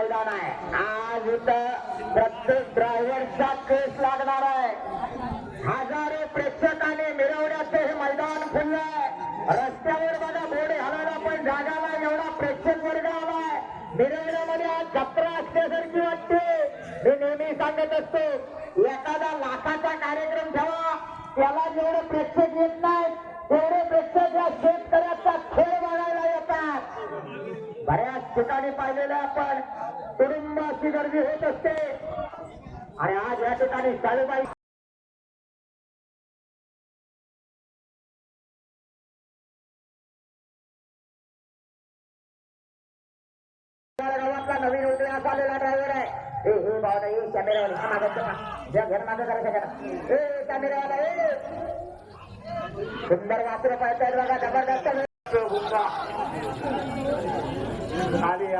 मैदान आहे. आज इथं प्रत्येक ड्रायव्हरचा केस लागणार आहे. हजारो प्रेक्षकाने मिरवण्याचे हे मैदान खुललं आहे रस्त्यावर बघा बोर्ड हलायला पण जागा नाही एवढा प्रेक्षक वर्ग आलाय. मिरवण्यामध्ये आज जत्रा असल्यासारखी वाटते. मी नेहमी सांगत असतो एखादा लाखाचा कार्यक्रम ठेवा. त्याला जेवढे प्रेक्षक येत नाहीत बऱ्याच ठिकाणी पाहिलेलं आपण. कुटुंबाची गर्दी होत असते. आणि आज या ठिकाणी शाळेबाई गावातला नवीन उदयास आलेला ड्रायव्हर आहे. ए हे भाऊ नाही कॅमेरावाले हा ज्या घर मागं करायचं ए कॅमेरावाला ए. सुंदर वासरं पाहिजे बघा जबरदस्त. भूमिका. आली